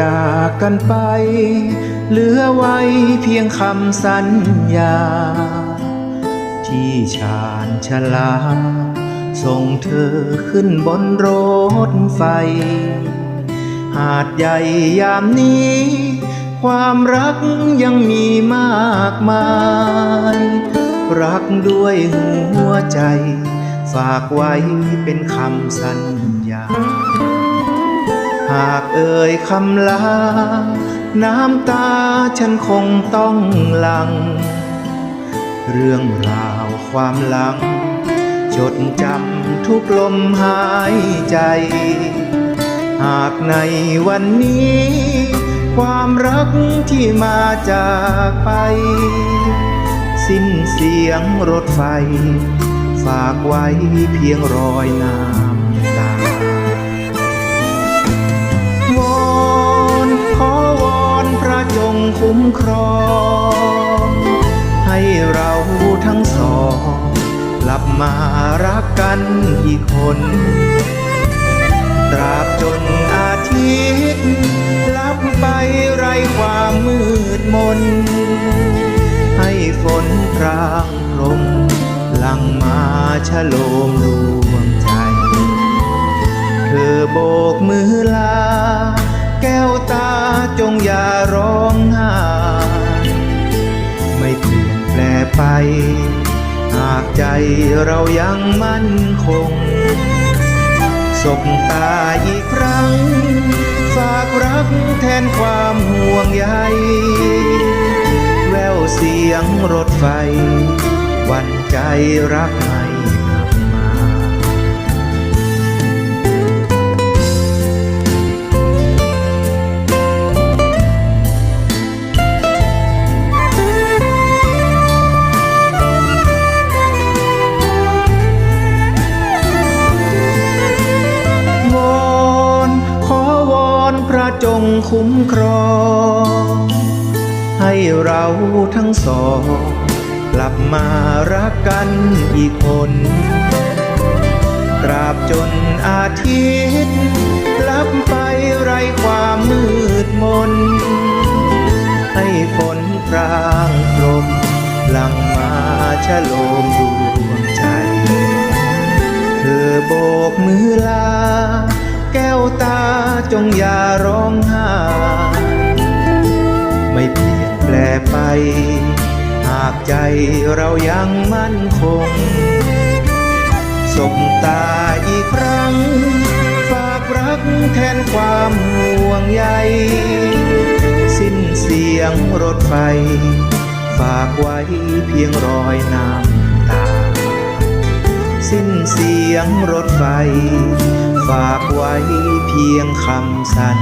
จากกันไป เหลือไว้เพียงคำสัญญา ที่ชานชลา ส่งเธอขึ้นบนรถไฟ หาดใหญ่ยามนี้ ความรักยังมีมากมาย รักด้วยหัวใจ ฝากไว้เป็นคำสัญญา หากเอ่ยคำลา น้ำตาฉันคงต้องหลัง เรื่องราวความหลัง จดจำทุกลมหายใจ หากในวันนี้ ความรักที่มาจากไป สิ้นเสียงรถไฟ ฝากไว้เพียงรอยน้ำ เราทั้งสองกลับมารักกันอีกคน ตราบจนอาทิตย์ลับไปไรความมืดมน ให้ฝนพรางพรมหลังมาชะโลมดวงใจ เธอโบกมือลา ไป หากใจเรายังมั่นคง สบตาอีกครั้ง ฝากรักแทนความห่วงใย แววเสียงรถไฟ วันใจรักใหม่ คุ้มครอง ให้เราทั้งสอง กลับมารักกันอีกคน ตราบจนอาทิตย์ลับไปไรความมืดมน ให้ฝนพรางพรมหลังมาชะโลมดวงใจ เธอโบกมือลา แก้วตา จงอย่าร้องไห้ไม่เปลี่ยนแปลไป หากใจเรายังมั่นคงสบตาอีกครั้ง ฝากรักแทนความห่วงใย สิ้นเสียงรถไฟ ฝากไว้เพียงรอยน้ำตา สิ้นเสียงรถไฟ ฝากไว้เพียงคำสัญ